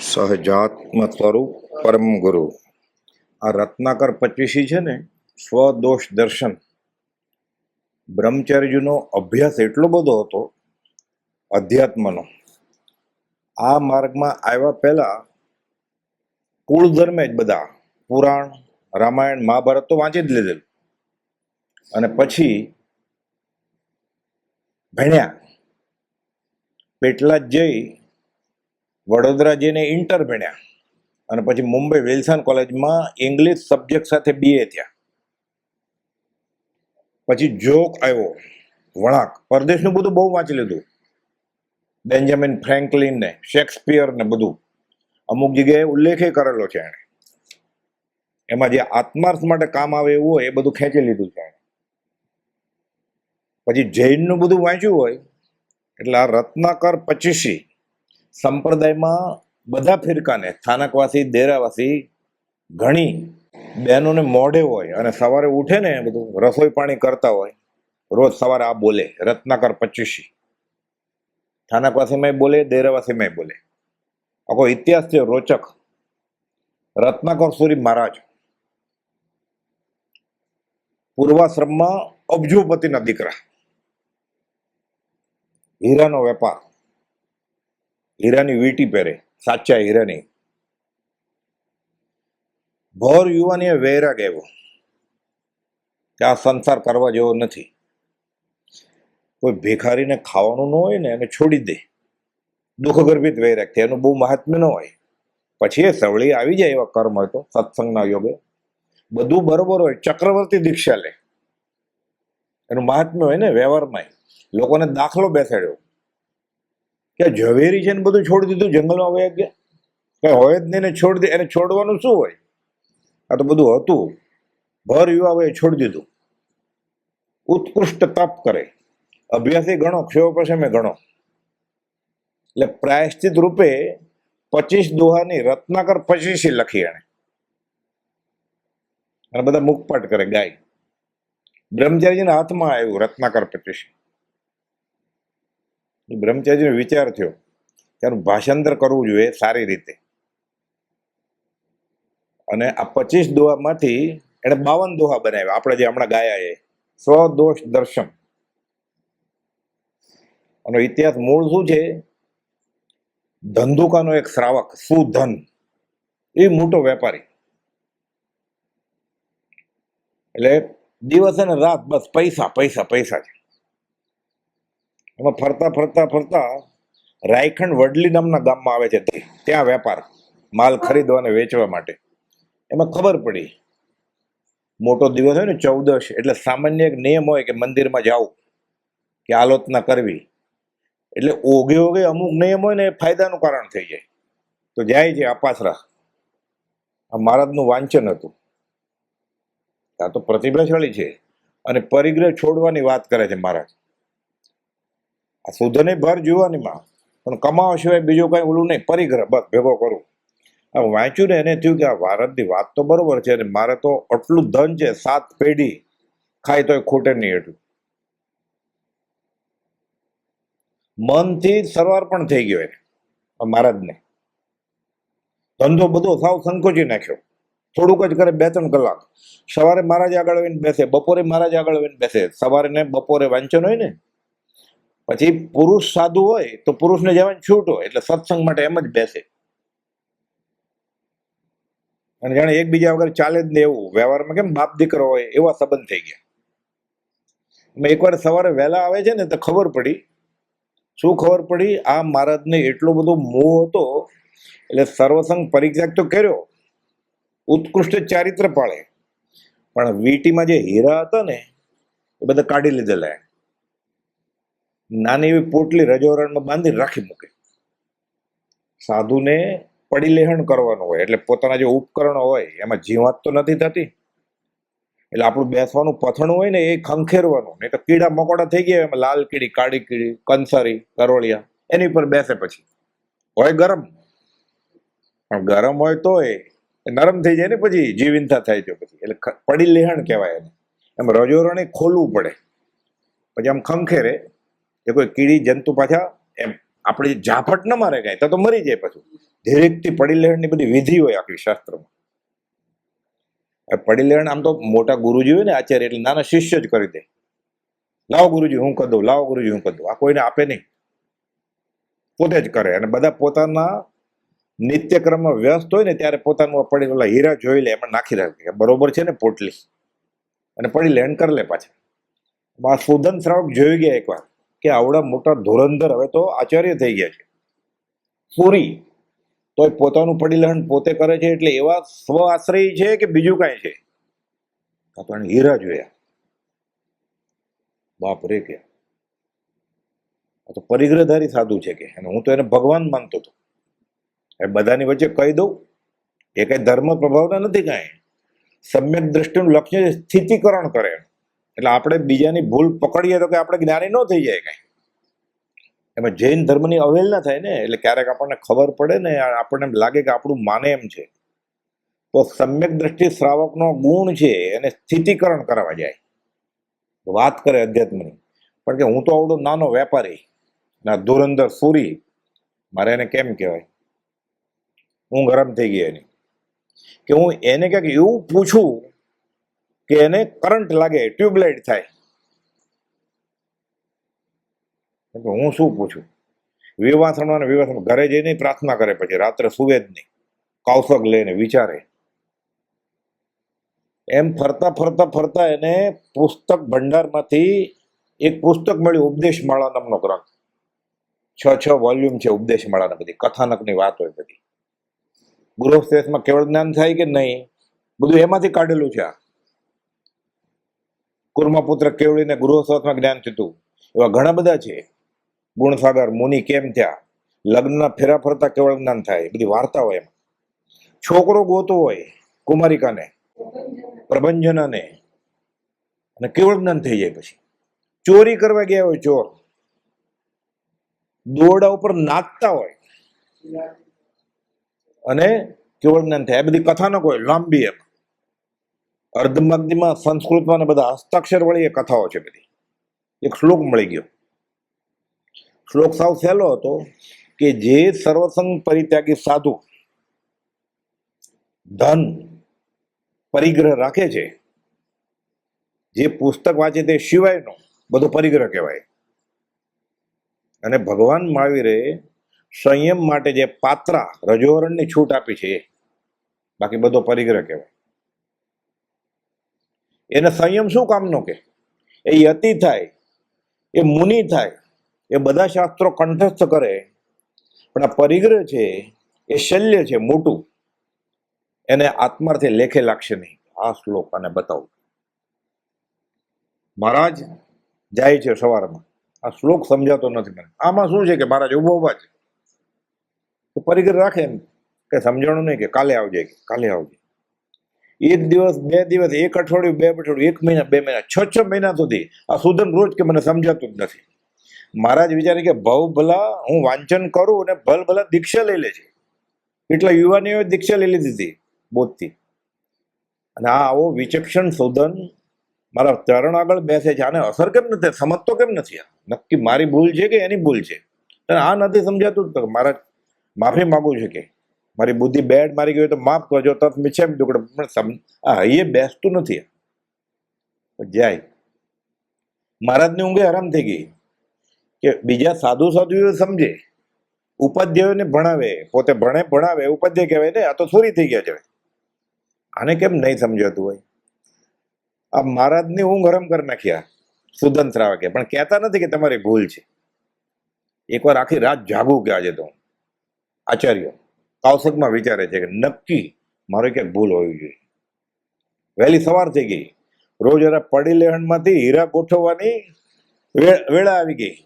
સહજાત્મ સ્વરૂપ પરમ ગુરુ. આ રત્નાકર પચીસી છે ને, સ્વદોષ દર્શન. બ્રહ્મચર્યનો અભ્યાસ એટલો બધો હતો, અધ્યાત્મનો. આ માર્ગમાં આવ્યા પહેલા કુળ ધર્મે જ બધા પુરાણ, રામાયણ, મહાભારત તો વાંચી જ લીધેલું. અને પછી ભણ્યા. પેટલા જ જઈ વડોદરા જઈને ઇન્ટર ભણ્યા અને પછી મુંબઈ વિલ્સન કોલેજમાં ઇંગ્લિશ સબ્જેક્ટ સાથે બીએ થયા. પછી જોક આવ્યો, વળાંક. પરદેશનું બધું બહુ વાંચી લીધું. બેન્જામિન ફ્રેન્કલિન ને શેક્સપિયર ને બધું. અમુક જગ્યાએ ઉલ્લેખે કરેલો છે એણે. એમાં જે આત્માર્થ માટે કામ આવે એવું હોય એ બધું ખેંચી લીધું છે પછી જૈનનું બધું વાંચ્યું હોય, એટલે આ રત્નાકર પચીસી સંપ્રદાયમાં બધા ફિરકાને સ્થાનકવાસી દેરાવાસી ઘણી બહેનોને મોઢે હોય અને સવારે ઉઠે ને બધું રસોઈ પાણી કરતા હોય, રોજ સવારે આ બોલે, રત્નાકર પચીસી સ્થાનકવાસીમાં બોલે દેરાવાસીમાં બોલે. આખો ઇતિહાસ છે રોચક. રત્નાકર સુરી મહારાજ. પૂર્વાશ્રમમાં અબજોપતિના દીકરા. હીરાનો વેપાર. હીરાની વીંટી પહેરે, સાચા હીરાની. ભોર યુવાનીએ વૈરાગ એવો કે આ સંસાર કરવા જેવો નથી. કોઈ ભિખારીને ખાવાનું ન હોય ને એને છોડી દે. દુઃખગર્ભિત વૈરાગ થાય એનું બહુ મહાત્મ્ય ન હોય. પછી એ સવળી આવી જાય એવા કર્મ હોય તો, સત્સંગના યોગે. બધું બરોબર હોય, ચક્રવર્તી દીક્ષા લે. એનું મહાત્મ્ય હોય ને વ્યવહારમાં. લોકોને દાખલો બેસાડ્યો. કે ઝવેરી છે ને બધું છોડી દીધું, જંગલમાં વયા ગયા? કઈ હોય જ નહીં ને છોડી દે, એને છોડવાનું શું હોય? આ તો બધું હતું. ભર યુવા યુવાઓએ છોડી દીધું. ઉત્કૃષ્ટ તપ કરે. અભ્યાસી ગણો ક્ષયોપશમે ગણો. એટલે પ્રાયશ્ચિત રૂપે પચીસ દોહાની રત્નાકર પચીસી લખી એણે. અને બધા મુખપાટ કરે, ગાય. બ્રહ્મચારીજીના હાથમાં આવ્યું રત્નાકર પચીસી. બ્રહ્મચારીજીનો વિચાર થયો કે આનું ભાષાંતર કરવું જોઈએ સારી રીતે. અને આ પચીસ દોહામાંથી એણે બાવન દોહા બનાવ્યા. આપણે જે હમણાં ગાયા એ. સ્વદોષ દર્શન. આનો ઇતિહાસ મૂળ શું છે? ધંધુકાનો એક શ્રાવક, સુધન. એ મોટો વેપારી. એટલે દિવસ અને રાત બસ પૈસા પૈસા પૈસા છે. એમાં ફરતા ફરતા ફરતા રાયખંડ વડલી નામના ગામમાં આવે છે ત્યાં વેપાર, માલ ખરીદવા અને વેચવા માટે. એમાં ખબર પડી. મોટો દિવસ હોય ને, ચૌદશ, એટલે સામાન્ય એક નિયમ હોય કે મંદિરમાં જાવું કે આલોચના કરવી. એટલે ઓગે ઓગે અમુક નિયમ હોય ને, એ ફાયદાનું કારણ થઈ જાય. તો જાય છે અપાસરા આ મહારાજનું વાંચન હતું. આ તો પ્રતિભાશાળી છે. અને પરિગ્રહ છોડવાની વાત કરે છે મહારાજ. આ સુધને ભર જોવાનીમાં. પણ કમાવા સિવાય બીજું કઈ ઓલું નહીં પરિગ્રહ બસ ભેગો કરું. આ વાંચ્યું ને એને થયું કે આ ભારતની વાત તો બરોબર છે, અને મારે તો આટલું ધન છે, સાત પેઢી, ખાય તોય ખૂટે નહીં એટલું. મનથી સર્વાર્પણ પણ થઈ ગયો એને મહારાજને. ધંધો બધો સાવ સંકોચી નાખ્યો. થોડુંક જ કરે બે ત્રણ કલાક. સવારે મહારાજ આગળ આવીને બેસે, બપોરે મહારાજ આગળ આવીને બેસે. સવારે ને બપોરે વાંચન હોય ને પછી પુરુષ સાધુ હોય તો પુરુષને જવાની છૂટ હોય, એટલે સત્સંગ માટે એમ જ બેસે. અને જાણે એકબીજા વગર ચાલે જ ને એવું. વ્યવહારમાં કેમ બાપ દીકરો હોય, એવા સંબંધ થઈ ગયા. મેં એકવાર સવારે વહેલા આવે છે ને તો ખબર પડી. શું ખબર પડી? આ મહારાજને એટલો બધો મોહ હતો, એટલે સર્વસંગ પરિત્યાગ તો કર્યો. ઉત્કૃષ્ટ ચારિત્ર પાળે. પણ વીટીમાં જે હીરા હતા ને, એ બધા કાઢી લીધેલા. નાની એવી પોટલી રજોરણમાં બાંધી રાખી મૂકે. સાધુને પડી લેહણ કરવાનું હોય, એટલે પોતાના જે ઉપકરણો હોય, એમાં જીવાત તો નથી થતી. એટલે આપણું બેસવાનું પથણું હોય ને એ ખંખેરવાનું, નહીં તો કીડા મકોડા થઈ ગયા એમાં લાલ કીડી, કાળી કીડી, કંસારી કરોળિયા એની પર બેસે પછી. હોય ગરમ. પણ ગરમ હોય તો એ નરમ થઈ જાય ને પછી જીવિંતા થાય છે પછી. એટલે પડી લેહણ કહેવાય એને. એમ રજોરણે ખોલવું પડે. પછી આમ ખંખેરે એ કોઈ કીડી જંતુ પાછા એમ આપણે ઝાપટ ન મારે કાંઈ, તો મરી જાય પાછું. ધીરેકથી પડી લેણની બધી વિધિ હોય આખી શાસ્ત્રમાં. પડી લેણ આમ તો મોટા ગુરુજી હોય ને આચાર્ય, એટલે નાના શિષ્ય જ કરી દે. લાવો ગુરુજી, હું કરી દઉં લાવો ગુરુજી, હું કરી. દઉં આ કોઈને આપે નહીં. પોતે જ કરે. અને બધા પોતાના નિત્યક્રમમાં વ્યસ્ત હોય ને ત્યારે પોતાનું પડી ઓલા હીરા જોઈ લે, એમાં નાખી રાખે. કે બરોબર છે ને, પોટલી. અને પડી લેણ કરી લે પાછા. શોધન શ્રાવક જોઈ ગયા એકવાર. કે આવડા મોટા ધુરંધર હવે તો આચાર્ય થઈ ગયા છે. પૂરી. એ પોતાનું પડીલહણ પોતે કરે છે એટલે એવા સ્વ આશ્રય છે કે બીજું કાંઈ છે? આ તો એને હીરા જોયા. બાપ રે કે. આ તો પરિગ્રહધારી સાધુ છે કે. અને હું તો એને ભગવાન માનતો હતો. એ બધાની વચ્ચે કહી દઉં, એ કઈ ધર્મ પ્રભાવના નથી કાંઈ. સમ્યક દ્રષ્ટિનું લક્ષ્ય સ્થિતિકરણ કરે. એટલે આપણે બીજાની ભૂલ પકડીએ તો કે આપણે જ્ઞાની ન થઈ જાય કાંઈ. એમાં જૈન ધર્મની અવહેલના થાય ને, એટલે ક્યારેક આપણને ખબર પડે ને આપણને એમ લાગે કે આપણું માને એમ છે. તો સમ્યક દ્રષ્ટિ શ્રાવકનો ગુણ છે, એને સ્થિતિકરણ કરવા જાય. વાત કરે અધ્યાત્મની. પણ કે હું તો આવડો નાનો વેપારી, ના ધુરંધર સુરી, મારે એને કેમ કહેવાય? હું ગરમ થઈ ગઈ એની. કે હું એને ક્યાંક એવું પૂછું કે એને કરંટ લાગે, ટ્યુબલાઇટ થાય. હું શું પૂછું? વિવાસણો અને વિવાસણ ઘરે જઈને પ્રાર્થના કરે પછી, રાત્રે સુવે જ નહીં. કૌશક લઈને વિચારે. એમ ફરતા ફરતા ફરતા એને પુસ્તક ભંડારમાંથી એક પુસ્તક મળ્યું, ઉપદેશ માળા નામનો ગ્રંથ. છ છ વોલ્યુમ છે ઉપદેશ માળાને બધી, કથાનકની વાત હોય બધી. ગૃહસ્થેશમાં કેવળ જ્ઞાન થાય કે નહીં? બધું એમાંથી કાઢેલું છે આ. કુર્માપુત્ર કેવળીને ગૃહસ્થમાં જ્ઞાન થતું. એવા ઘણા બધા છે. ગુણસાગર, મુનિ કેમ થયા? લગ્નના ફેરા ફરતા કેવળ જ્ઞાન થાય. બધી વાર્તા હોય એમાં. છોકરો ગોતો હોય, કુમારિકાને, પ્રભંજનને, અને કેવળ જ્ઞાન થઈ જાય પછી. ચોરી કરવા ગયા હોય ચોર. દોરડા ઉપર નાચતા હોય. અને કેવળ જ્ઞાન થાય. બધી કથાનક હોય, લાંબી એમ અર્ધમગ્ધીમાં સંસ્કૃતમાં ને બધા હસ્તાક્ષર વાળી એ કથાઓ છે બધી. એક શ્લોક મળી ગયો. શ્લોક સાવ સહેલો હતો કે જે સર્વસંગ પરિત્યાગી સાધુ ધન પરિગ્રહ રાખે છે, જે પુસ્તક વાંચે તે સિવાયનો બધો પરિગ્રહ કહેવાય. અને ભગવાન મહાવીરે સંયમ માટે જે પાત્રા રજોહરણની છૂટ આપી છે, બાકી બધો પરિગ્રહ કહેવાય. એને સંયમ શું કામનો કે? એ યતિ થાય, એ મુનિ થાય, એ બધા શાસ્ત્રો કંઠસ્થ કરે, પણ આ પરિગ્રહ છે, એ શલ્ય છે, મોટું. એને આત્માર્થે લેખે લાગશે નહીં. આ શ્લોક અને બતાવું. મહારાજ, જાય છે સવારમાં. આ શ્લોક સમજાતો નથી મને. આમાં શું છે કે મહારાજ ઊભો ઊભા છે? પરિગ્રહ રાખે એમ. કે સમજાણું નહીં કે કાલે આવજે કાલે આવજે. એક દિવસ, બે દિવસ, એક અઠવાડિયું, બે અઠવાડિયું, એક મહિના, બે મહિના, છ છ મહિના સુધી આ સુધન રોજ કે મને સમજાતું જ નથી. મહારાજ વિચારે કે ભવ ભલા હું વાંચન કરું અને ભલ ભલા દીક્ષા લઈ લે છે એટલા યુવાનીઓએ દીક્ષા લઈ લીધી હતી બોધથી. અને આ આવો વિચક્ષણ સુદન મારા ચરણ આગળ બેસે છે. આને અસર કેમ નથી? સમજતો કેમ નથી? આ નક્કી મારી ભૂલ છે કે એની ભૂલ છે? અને આ નથી સમજાતું? જ મારા માફી માગું છું કે મારી બુદ્ધિ બેડ મારી ગઈ તો માફ કરજો, તરત મીછે એમ પણ સમ હૈયે બેસતું નથી. જાય. મહારાજની ઊંઘે આરામ થઈ ગઈ કે બીજા સાધુ સાધુઓ સમજે. ઉપાધ્યાયોને ભણાવે. પોતે ભણે, ભણાવે. ઉપાધ્યાય કહેવાય ને, આ તો ચોરી થઈ ગયા છે આને કેમ નહીં સમજાતું હોય? આ મહારાજની ઊંઘ હરમ કરી નાખ્યા. સુદન શ્રાવકે પણ કહેતા નથી કે તમારી ભૂલ છે. એકવાર આખી રાત જાગું કે આજે તો. આચાર્ય. કૌશકમાં વિચારે છે કે નક્કી મારે ક્યાંક ભૂલ હોવી જોઈએ. વહેલી સવાર થઈ ગઈ. રોજ એના પડી લેહણમાંથી હીરા ગોઠવવાની વેળા આવી ગઈ.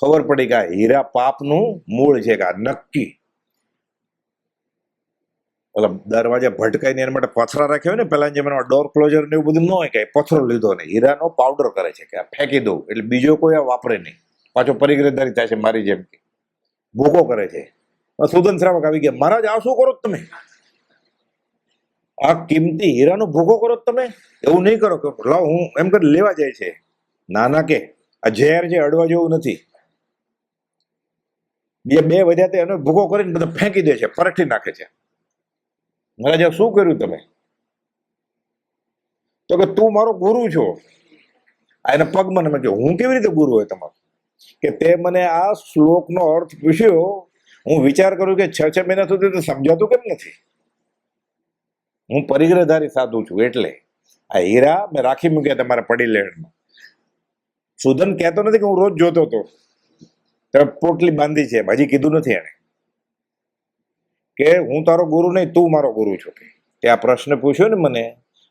ખબર પડી કે આ હીરા પાપનું મૂળ છે, કે આ નક્કી. ઓલા દરવાજા ભટકાઈને એના માટે પથરા રાખ્યો ને પેલા જેમ એમાં ડોર ક્લોઝર ને એવું બધું ન હોય કે પથરો લીધો ને હીરાનો પાવડર કરે છે કે આ ફેંકી દઉં. એટલે બીજો કોઈ આ વાપરે નહીં. પાછો પરિગ્રહધારી થાય છે મારી જેમ કે. ભૂકો કરે છે. સુદન શ્રાવક આવી ગયા. મહારાજ, આ શું કરો તમે? આ કિંમતી હીરાનો ભૂખો કરો તમે? એવું નહીં કરો કે લાવ, હું એમ કરી લેવા જાય છે. ના ના, કે આ ઝેર છે, અડવા જેવું નથી. બે બે વધ્યા તે એનો ભૂખો કરીને બધા ફેંકી દે છે, પરઠી નાખે છે. મહારાજ શું કર્યું તમે? તો કે તું મારો ગુરુ છો. આ એના પગમાં મેં હું કેવી રીતે ગુરુ હોય તમારો? કે તે મને આ શ્લોકનો અર્થ પૂછ્યો હું વિચાર કરું કે છ છ મહિના સુધી તો સમજાતું કેમ નથી? હું પરિગ્રહધારી સાધુ છું, એટલે આ હીરા મેં રાખી મૂક્યા તમારા પડી લેણમાં સુધન કહેતો નથી કે હું રોજ જોતો હતો. પોટલી બાંધી છે હજી કીધું નથી એને કે હું તારો ગુરુ નહીં, તું મારો ગુરુ છો તે આ પ્રશ્ન પૂછ્યો ને મને,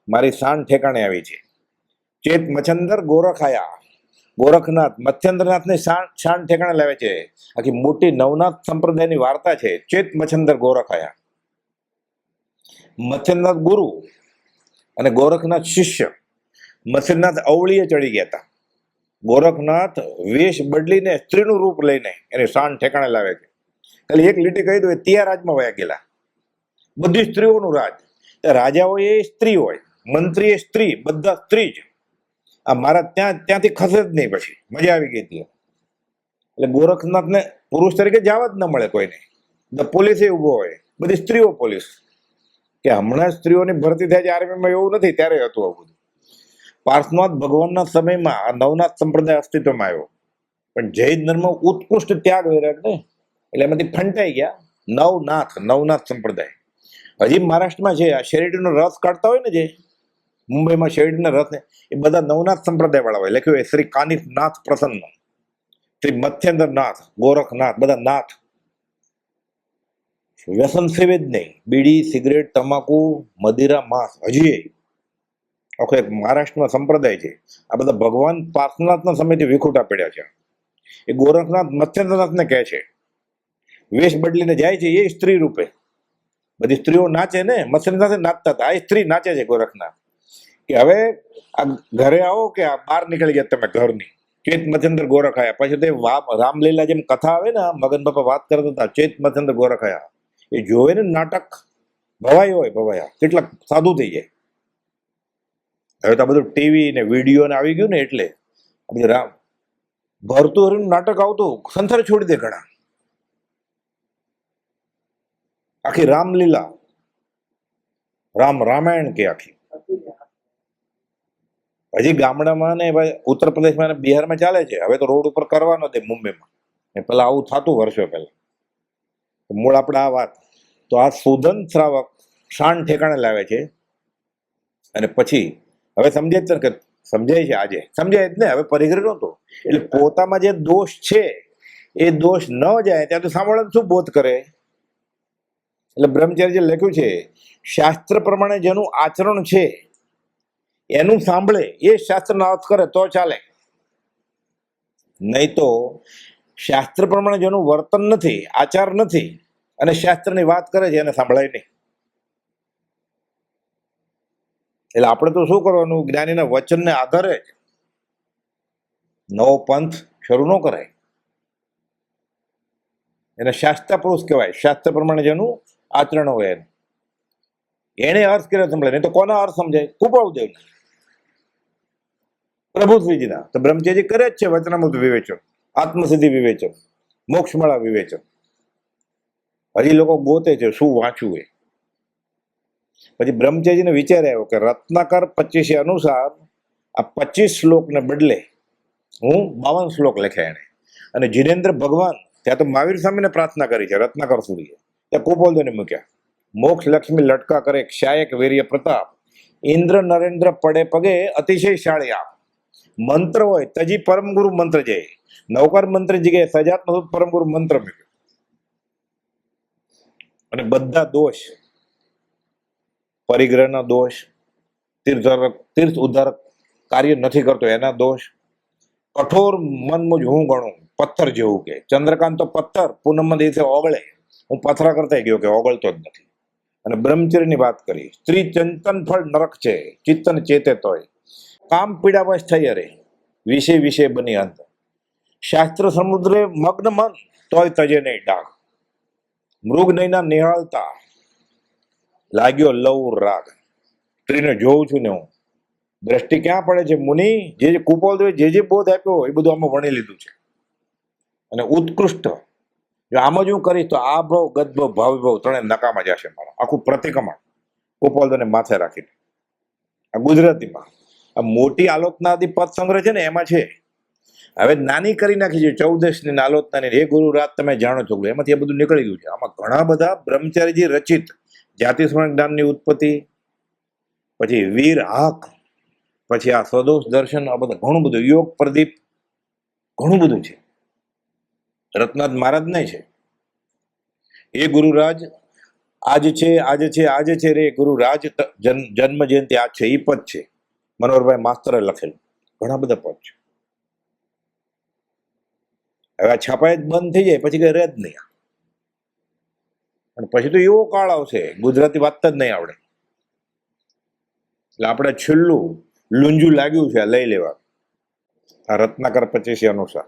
મારી સાન ઠેકાણે આવી છે. ચેત મછંદર ગોરખાયા. ગોરખનાથ મચ્છંદ્રનાથની શાન શાન ઠેકાણે લાવે છે. આખી મોટી નવનાથ સંપ્રદાયની વાર્તા છે. ચેત મચ્છંદર ગોરખાયા મચ્છંદ્રનાથ ગુરુ અને ગોરખનાથ શિષ્ય. મચ્છંદ્રનાથ અવળીએ ચડી ગયા હતા. ગોરખનાથ વેશ બદલીને સ્ત્રીનું રૂપ લઈને એની શાન ઠેકાણે લાવે છે. ખાલી એક લીટી કહી દો એ ત્યાં રાજમાં વયા ગયેલા. બધી સ્ત્રીઓનું રાજ. રાજાઓ એ સ્ત્રી હોય, મંત્રી એ સ્ત્રી, બધા સ્ત્રી જ. આ મારા ત્યાં, ત્યાંથી ખસે જ નહીં પછી. મજા આવી ગઈ હતી એટલે ગોરખનાથને પુરુષ તરીકે જવા જ ન મળે કોઈને. ધ પોલીસે ઊભો હોય. બધી સ્ત્રીઓ પોલીસ. કે હમણાં સ્ત્રીઓની ભરતી થાય છે આર્મીમાં એવું નથી, ત્યારે હતું આવું બધું. પાર્શ્વનાથ ભગવાનના સમયમાં આ નવનાથ સંપ્રદાય અસ્તિત્વમાં આવ્યો. પણ જૈન ધર્મ ઉત્કૃષ્ટ ત્યાગ વૈરાગ ને એટલે એમાંથી ફંટાઈ ગયા. નવનાથ નવનાથ સંપ્રદાય. હજી મહારાષ્ટ્રમાં છે, આ શેરડીનો રસ કાઢતા હોય ને જે? મુંબઈમાં શેરડીના રથને એ બધા નવનાથ સંપ્રદાય વાળા હોય. લખ્યું હોય, શ્રી કાનિતનાથ પ્રસન્ન. શ્રી મત્સ્યેન્દ્રનાથ ગોરખનાથ, બધા નાથ. વ્યસન સેવે નહીં. બીડી, સિગરેટ, તમાકુ, મદિરા, માંસ, હજી આખો એક મહારાષ્ટ્રમાં સંપ્રદાય છે. આ બધા ભગવાન પાર્થનાથના સમયથી વિખૂટા પડ્યા છે. એ ગોરખનાથ મત્સ્યેન્દ્રનાથને કહે છે. વેશ બદલીને જાય છે એ સ્ત્રી રૂપે. બધી સ્ત્રીઓ નાચે ને મત્સ્યેન્દ્રનાથે નાચતા હતા. આ સ્ત્રી નાચે છે ગોરખનાથ. કે હવે આ ઘરે આવો કે બહાર નીકળી ગયા તમે ઘરની? ચેત મચંદ્ર ગોરખાયા. પછી તે રામલીલા જેમ કથા આવે ને મગન બાપા વાત કરતા હતા, ચેત મચંદ્ર ગોરખાયા. એ જોવે ને નાટક, ભવાઈ હોય ભવાયા. કેટલા સાદું થઈ જાય. હવે તો બધું ટીવી ને વીડિયો ને આવી ગયું ને એટલે રામ. ભરતું હરીનું નાટક આવતું, સંસાર છોડી દે ઘણા. આખી રામલીલા. રામ રામાયણ કે આખી. હજી ગામડામાં ને ભાઈ ઉત્તર પ્રદેશમાં ને બિહારમાં ચાલે છે. હવે તો રોડ ઉપર કરવાનો તે મુંબઈમાં. એ પેલા આવું થતું વર્ષો પહેલા. મૂળ આપણે આ વાત. તો આ સુધન શ્રાવક શાન ઠેકાણે લાવે છે. અને પછી હવે સમજાય છે કે સમજાય છે આજે. સમજાય જ ને, હવે પરિગ્રહ નહોતો. એટલે પોતામાં જે દોષ છે, એ દોષ ન જાય ત્યાં તો સાંભળવાનું શું બોધ કરે? એટલે બ્રહ્મચર્ય લખ્યું છે, શાસ્ત્ર પ્રમાણે જેનું આચરણ છે એનું સાંભળે, એ શાસ્ત્રનો અર્થ કરે તો ચાલે. નહીં તો શાસ્ત્ર પ્રમાણે જેનું વર્તન નથી, આચાર નથી, અને શાસ્ત્રની વાત કરે છે, એને સાંભળાય નહીં. એટલે આપણે તો શું કરવાનું? જ્ઞાનીના વચનને આધારે જ નવો પંથ શરૂ ન કરાય. એને શાસ્ત્ર પુરુષ કહેવાય. શાસ્ત્ર પ્રમાણે જેનું આચરણ હોય એનું. એને અર્થ કર્યો સંભળાય. નહીં તો કોના અર્થ સમજાય? કૃપાળુદેવ પ્રભુશ્રીજીના તો બ્રહ્મચર્ય કરે જ છે, વચનામૃત વિવેચન. આત્મસિદ્ધિ વિવેચન. મોક્ષમળા વિવેચન. હજી લોકો ગોતે છે, શું વાંચવું એ? પછી બ્રહ્મચર્યને વિચાર આવ્યો કે રત્નાકર પચીસે અનુસાર આ પચીસ શ્લોકને બદલે હું બાવન શ્લોક લખ્યા એને અને જીનેન્દ્ર ભગવાન, ત્યાં તો મહાવીર સ્વામીને પ્રાર્થના કરી છે, રત્નાકર સૂર્ય ત્યાં કુપોલદેવને મૂક્યા. મોક્ષ લક્ષ્મી લટકા કરે ક્ષાયક વીર્ય પ્રતાપ. ઇન્દ્ર નરેન્દ્ર પડે પગે અતિશય શાળી આપ મંત્ર હોય તજી પરમ ગુરુ મંત્ર જાય નૌકર મંત્ર જગ્યાએ સજાત્મ પરમ ગુરુ મંત્ર મૂક્યો અને બધા દોષ. પરિગ્રહના દોષ, તીર્થધારક તીર્થ ઉદ્ધારક કાર્ય નથી કરતો, એના દોષ. કઠોર મન મુજ હું ગણું, પથ્થર જેવું કે. ચંદ્રકાંત તો પથ્થર પૂનમના દિવસે ઓગળે. હું પથરા કરતા ગયો કે ઓગળતો જ નથી. અને બ્રહ્મચર્યની વાત કરી. સ્ત્રી ચંતન ફળ નરક છે, ચિત્તન ચેતે તોય કામ પીડાવશ થઈ અરે. વિષય વિષય બની અંત શાસ્ત્ર સમુદ્રે મગ્ન મન તોય તજે નહીં ડાક મૃગ નૈના નિહાળતા લાગ્યો લવ રાગ. સ્ત્રીને જોઉં છું ને હું. દ્રષ્ટિ ક્યાં પડે છે મુનિ? જે જે કુપોલ જે જે બોધ આપ્યો એ બધું આમાં વણી લીધું છે. અને ઉત્કૃષ્ટ જો આમ જ હું કરીશ તો આ ભાવ ગત ભાવ ભાવ નકામા ત્રણે નકામાં જશે મારા. આખું પ્રતિક્રમણ ગોપાલદાને માથે રાખીને. આ ગુજરાતીમાં. આ મોટી આલોચનાથી પદ સંગ્રહ છે ને, એમાં છે. હવે નાની કરી નાખી છે, ચૌદશની આલોચનાની. હે ગુરુ, રાત તમે જાણો છો. એમાંથી આ બધું નીકળી ગયું છે. આમાં ઘણા બધા બ્રહ્મચારીજી રચિત. જાતિ સ્મરણ જ્ઞાનની ઉત્પત્તિ, પછી વીર હાક પછી આ સ્વદોષ દર્શન, આ બધા ઘણું બધું. યોગ પ્રદીપ, ઘણું બધું છે. રત્નાથ મહારાજ નહીં છે. એ ગુરુરાજ આજ છે, આજે છે આજે છે રે ગુરુરાજ જન્મ જયંતિ આજ છે એ પદ છે. મનોહરભાઈ માસ્તરે લખેલું. ઘણા બધા પદ છે. હવે આ છાપાય બંધ થઈ જાય, પછી કઈ રહે જ નહીં. અને પછી તો એવો કાળ આવશે, ગુજરાતી વાત જ નહીં આવડે. એટલે આપણે છેલ્લું લુંજુ લાગ્યું છે લઈ લેવા આ રત્નાકર પચીસી અનુસાર.